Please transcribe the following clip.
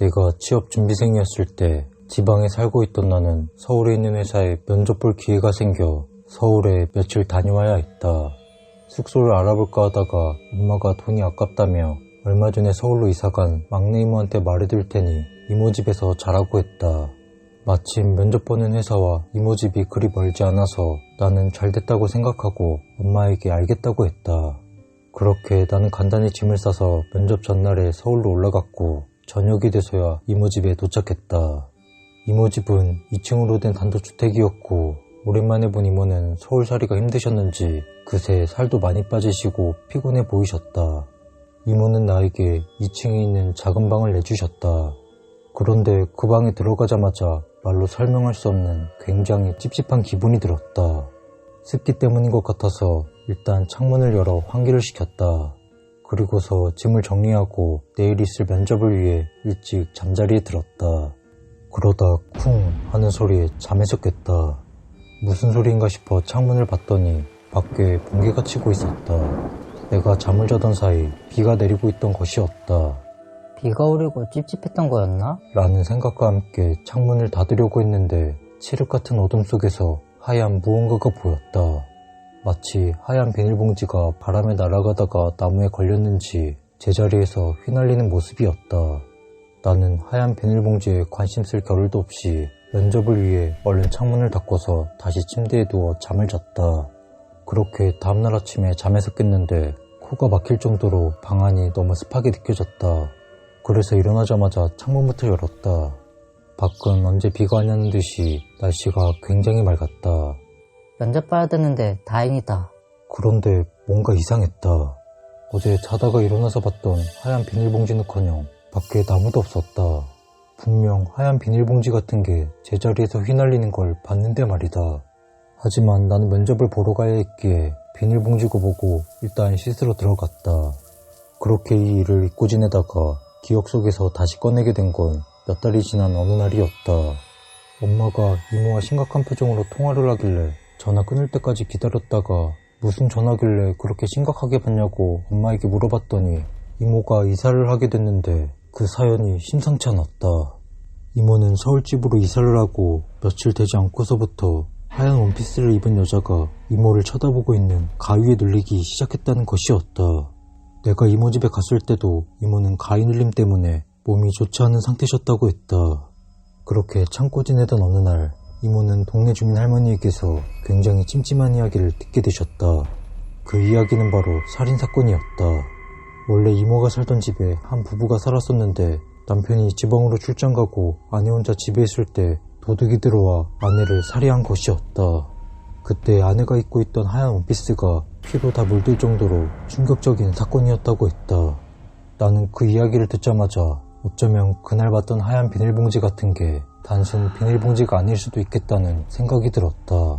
내가 취업 준비생이었을 때 지방에 살고 있던 나는 서울에 있는 회사에 면접 볼 기회가 생겨 서울에 며칠 다녀와야 했다. 숙소를 알아볼까 하다가 엄마가 돈이 아깝다며 얼마 전에 서울로 이사간 막내 이모한테 말해둘 테니 이모 집에서 자라고 했다. 마침 면접 보는 회사와 이모 집이 그리 멀지 않아서 나는 잘 됐다고 생각하고 엄마에게 알겠다고 했다. 그렇게 나는 간단히 짐을 싸서 면접 전날에 서울로 올라갔고 저녁이 돼서야 이모 집에 도착했다. 이모 집은 2층으로 된 단독주택이었고 오랜만에 본 이모는 서울살이가 힘드셨는지 그새 살도 많이 빠지시고 피곤해 보이셨다. 이모는 나에게 2층에 있는 작은 방을 내주셨다. 그런데 그 방에 들어가자마자 말로 설명할 수 없는 굉장히 찝찝한 기분이 들었다. 습기 때문인 것 같아서 일단 창문을 열어 환기를 시켰다. 그리고서 짐을 정리하고 내일 있을 면접을 위해 일찍 잠자리에 들었다. 그러다 쿵 하는 소리에 잠에서 깼다. 무슨 소리인가 싶어 창문을 봤더니 밖에 번개가 치고 있었다. 내가 잠을 자던 사이 비가 내리고 있던 것이었다. 비가 오르고 찝찝했던 거였나? 라는 생각과 함께 창문을 닫으려고 했는데 칠흑 같은 어둠 속에서 하얀 무언가가 보였다. 마치 하얀 비닐봉지가 바람에 날아가다가 나무에 걸렸는지 제자리에서 휘날리는 모습이었다. 나는 하얀 비닐봉지에 관심 쓸 겨를도 없이 면접을 위해 얼른 창문을 닫고서 다시 침대에 누워 잠을 잤다. 그렇게 다음날 아침에 잠에서 깼는데 코가 막힐 정도로 방 안이 너무 습하게 느껴졌다. 그래서 일어나자마자 창문부터 열었다. 밖은 언제 비가 왔냐는 듯이 날씨가 굉장히 맑았다. 면접 봐야 되는데 다행이다. 그런데 뭔가 이상했다. 어제 자다가 일어나서 봤던 하얀 비닐봉지는커녕 밖에 아무도 없었다. 분명 하얀 비닐봉지 같은 게 제자리에서 휘날리는 걸 봤는데 말이다. 하지만 나는 면접을 보러 가야 했기에 비닐봉지고 보고 일단 씻으러 들어갔다. 그렇게 이 일을 잊고 지내다가 기억 속에서 다시 꺼내게 된 건 몇 달이 지난 어느 날이었다. 엄마가 이모와 심각한 표정으로 통화를 하길래 전화 끊을 때까지 기다렸다가 무슨 전화길래 그렇게 심각하게 봤냐고 엄마에게 물어봤더니 이모가 이사를 하게 됐는데 그 사연이 심상치 않았다. 이모는 서울집으로 이사를 하고 며칠 되지 않고서부터 하얀 원피스를 입은 여자가 이모를 쳐다보고 있는 가위에 눌리기 시작했다는 것이었다. 내가 이모 집에 갔을 때도 이모는 가위 눌림 때문에 몸이 좋지 않은 상태셨다고 했다. 그렇게 참고 지내던 어느 날 이모는 동네 주민 할머니에게서 굉장히 찜찜한 이야기를 듣게 되셨다. 그 이야기는 바로 살인사건이었다. 원래 이모가 살던 집에 한 부부가 살았었는데 남편이 지방으로 출장 가고 아내 혼자 집에 있을 때 도둑이 들어와 아내를 살해한 것이었다. 그때 아내가 입고 있던 하얀 원피스가 피로 다 물들 정도로 충격적인 사건이었다고 했다. 나는 그 이야기를 듣자마자 어쩌면 그날 봤던 하얀 비닐봉지 같은 게 단순 비닐봉지가 아닐 수도 있겠다는 생각이 들었다.